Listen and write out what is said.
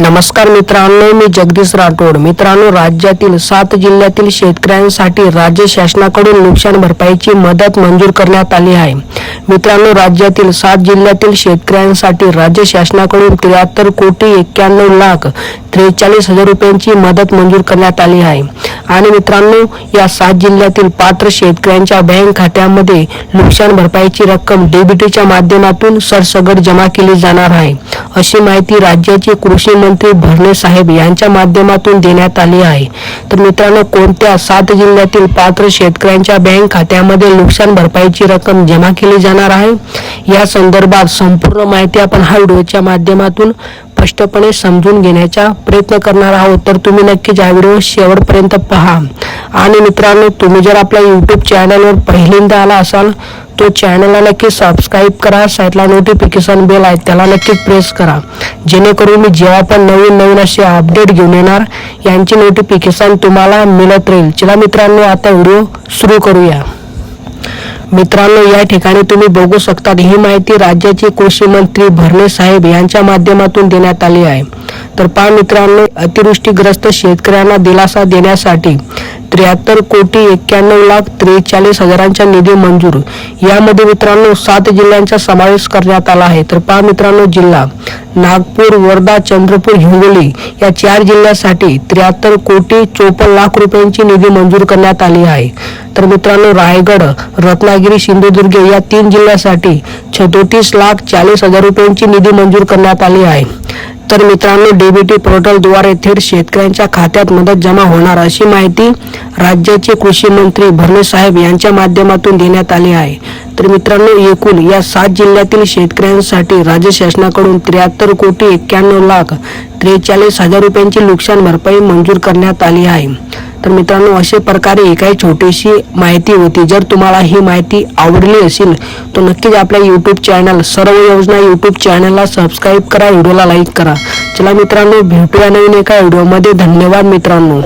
नमस्कार मित्रांनो मी जगदीश राठोड. मित्रांनो राज्यातील सात जिल्ह्यातील शेतकऱ्यांसाठी राज्य शासनाकडून नुकसान भरपाईची मदत मंजूर करण्यात आली आहे. मित्रांनो राज्यातील सात जिल्ह्यातील शेतकऱ्यांसाठी राज्य शासनाकडून त्र्याहत्तर कोटी एक्क्याण्णव लाख त्रेचाळीस हजार रुपयांची मदत मंजूर करण्यात आली आहे. आणि मित्रांनो या सात जिल्ह्यातील पात्र शेतकऱ्यांच्या बँक खात्यामध्ये नुकसान भरपाईची रक्कम डेबिटीच्या माध्यमातून सरसगट जमा केली जाणार आहे. अशी माहिती राज्याचे कृषी मंत्री भरणे साहेब यांच्या माध्यमातून देण्यात आली आहे. तर मित्रांनो कोणत्या सात जिल्ह्यातील पात्र शेतकऱ्यांच्या बँक खात्यामध्ये नुकसान भरपाईची रक्कम जमा केली जाणार आहे? या संदर्भात संपूर्ण माहिती आपण हा व्हिडिओच्या माध्यमातून स्पष्टपणे समजून घेण्याचा प्रयत्न करणार आहोत. तर तुम्ही नक्कीच हा व्हिडिओ शेवटपर्यंत पहा. आणि मित्रांनो तुम्ही जर आपल्या युट्यूब चॅनलवर पहिल्यांदा आला असाल तो चॅनलला नक्की सबस्क्राईब करा साईडला नोटिफिकेशन बेल आहे त्याला नक्की प्रेस करा. जेणेकरून मी जेव्हा पण नवीन नवीन असे अपडेट घेऊन येणार यांची नोटिफिकेशन तुम्हाला मिळत राहील. चला मित्रांनो आता व्हिडिओ सुरू करूया. मित्रांनो या ठिकाणी तुम्ही बघू शकता ही माहिती राज्याचे कृषी मंत्री भरणे साहेब यांच्या माध्यमातून देण्यात आली आहे. तर पहा मित्रांनो अतिवृष्टीग्रस्त शेतकऱ्यांना दिलासा देण्यासाठी त्र्याहत्तर कोटी एक्क्याण्णव लाख त्रेचाळीस हजारांचा निधी मंजूर. यामध्ये मित्रांनो सात जिल्ह्यांचा समावेश करण्यात आला आहे. तर पहा मित्रांनो जिल्हा. नागपूर वर्धा चंद्रपूर हिंगोली या चार जिल्ह्यासाठी त्र्याहत्तर कोटी चोपन्न लाख रुपयांची निधी मंजूर करण्यात आली आहे. तर मित्रांनो रायगड रत्नागिरी सिंधुदुर्ग या तीन जिल्ह्यासाठी छदोतीस लाख चाळीस हजार रुपयांची निधी मंजूर करण्यात आली आहे. तर मित्रांनो डीबीटी पोर्टलद्वारे थेट शेतकऱ्यांच्या खात्यात मदत जमा होणार अशी माहिती राज्याचे कृषी मंत्री भरणे साहेब यांच्या माध्यमातून देण्यात आली आहे. तर मित्रांनो एकूण या सात जिल्ह्यातील शेतकऱ्यांसाठी राज्य शासनाकडून त्र्याहत्तर कोटी एक्क्याण्णव लाख त्रेचाळीस हजार रुपयांची नुकसान भरपाई मंजूर करण्यात आली आहे. तर मित्रांनो अशा प्रकारे काही छोटीशी माहिती होती. जर तुम्हाला ही माहिती आवडली असेल तर नक्कीच आपल्या यूट्यूब चॅनल सर्व योजना यूट्यूब चॅनलला सबस्क्राईब करा व्हिडिओला लाईक करा. चला मित्रांनो भेटूया नवीन एका व्हिडिओमध्ये. धन्यवाद मित्रांनो.